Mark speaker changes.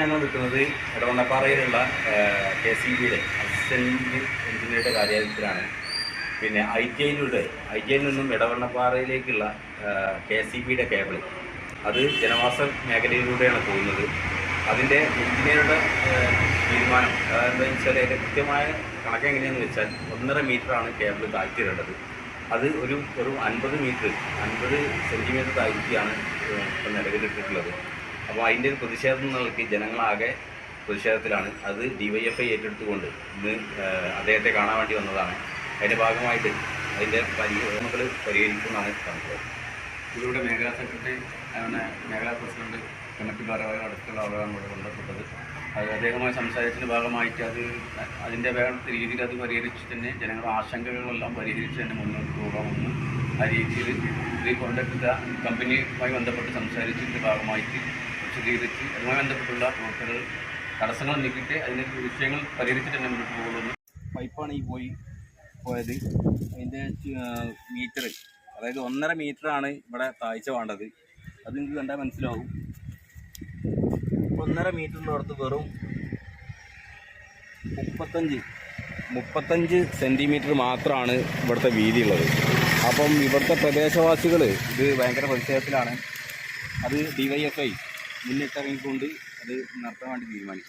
Speaker 1: ഞങ്ങൾ നിൽക്കുന്നത്. ഇടവണ്ണപ്പാറയിലുള്ള കെ സി ബിയുടെ അസിസ്റ്റന്റ് എഞ്ചിനീയറുടെ കാര്യാലയത്തിലാണ് പിന്നെ ഐ ടി ഐയിലൂടെ ഐ ടി ഐയിൽ നിന്നും ഇടവണ്ണപ്പാറയിലേക്കുള്ള കെ സി ബിയുടെ കേബിൾ അത് ജനവാസ മേഖലയിലൂടെയാണ് പോകുന്നത്. അതിന്റെ എഞ്ചിനീയറുടെ തീരുമാനം അതെന്താണെന്ന് വെച്ചാൽ അതിന്റെ കൃത്യമായ കണക്ക് എങ്ങനെയാണെന്ന് വെച്ചാൽ ഒന്നര മീറ്ററാണ് കേബിൾ താഴ്ത്തിയിടേണ്ടത്. അത് ഒരു ഒരു അൻപത് മീറ്റർ അൻപത് സെന്റിമീറ്റർ താഴ്ത്തിയാണ് ഇപ്പം നിലവിലിട്ടിട്ടുള്ളത്. അപ്പോൾ അതിന്റെ ഒരു പ്രതിഷേധം നിലയ്ക്ക് ജനങ്ങളാകെ പ്രതിഷേധത്തിലാണ്. അത് ഡിവൈഎഫ്ഐ ഏറ്റെടുത്തുകൊണ്ട് ഇന്ന് അദ്ദേഹത്തെ കാണാൻ വേണ്ടി വന്നതാണ്. അതിന്റെ ഭാഗമായിട്ട് അതിന്റെ പരിഹാരങ്ങൾ പരിഹരിക്കുന്നതാണ് പറഞ്ഞത്
Speaker 2: ഇതിലൂടെ മേഖലാ സെക്രട്ടറി അങ്ങനെ മേഖലാ പ്രസിഡന്റ് കമ്മിറ്റി ഭാരവാഹികൾ അടുത്തുള്ള ആളുകളാണ് ഇവിടെ കൊണ്ടുവന്നത് അത് അദ്ദേഹവുമായി സംസാരിച്ചതിന്റെ ഭാഗമായിട്ട് അത് അതിന്റെ രീതിയിൽ അത് പരിഹരിച്ച് തന്നെ ജനങ്ങളുടെ ആശങ്കകളെല്ലാം പരിഹരിച്ച് തന്നെ മുന്നോട്ട് പോകാമെന്ന് ആ രീതിയിൽ ഇത് കൊണ്ടെടുത്ത കമ്പനിയുമായി ബന്ധപ്പെട്ട് സംസാരിച്ചതിന്റെ ഭാഗമായിട്ട് വിശദീകരിച്ച് അതുമായി ബന്ധപ്പെട്ടുള്ള പ്രവർത്തനങ്ങൾ തടസ്സങ്ങൾ നീക്കിയിട്ട് അതിന്റെ വിഷയങ്ങൾ പരിഹരിച്ചിട്ട് തന്നെ മുന്നോട്ട്
Speaker 1: പൈപ്പാണ് ഈ പോയി പോയത്. അതിന്റെ മീറ്റർ അതായത് ഒന്നര മീറ്ററാണ് ഇവിടെ താഴ്ച വേണ്ടത്. അത് നിങ്ങൾക്ക് കണ്ടാൽ മനസ്സിലാവും. ഒന്നര മീറ്ററിന്റെ അടുത്ത് വെറും മുപ്പത്തഞ്ച് മുപ്പത്തഞ്ച് സെന്റിമീറ്റർ മാത്രമാണ് ഇവിടുത്തെ വീതിയുള്ളത്. അപ്പം ഇവിടുത്തെ പ്രദേശവാസികൾ ഇത് ഭയങ്കര പ്രതിഷേധത്തിലാണ്. അത് ഡിവൈഎഫ്ഐ മുന്നിട്ടിറങ്ങിക്കൊണ്ട് അത് നടത്താൻ വേണ്ടി തീരുമാനിച്ചു.